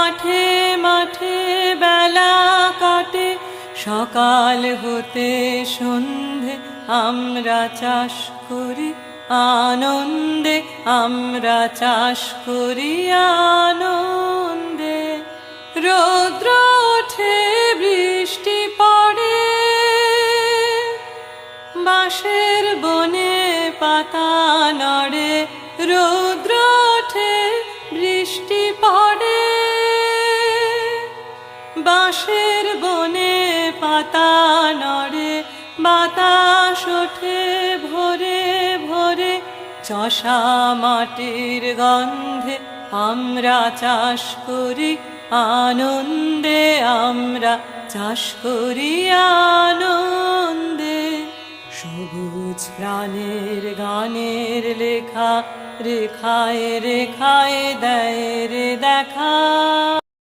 মাঠে মাঠে বেলা কাটে। সকাল হতে সন্ধে, আমরা চাষ করি আনন্দে, আমরা চাষ করি আনন্দে। রৌদ্র ওঠে, বৃষ্টি পড়ে। বাঁশের বনে পাতা নড়ে। রৌদ্র বাঁশের বনে পাতা নড়ে, বাতাস ওঠে ভোরে ভোরে। চষা মাটির গন্ধে আমরা চাষ করি, আনন্দে আমরা চাষ করি, আনন্দে। সবুজ প্রাণের গানের লেখা, রেখায় রেখায় দেয় রে দেখা।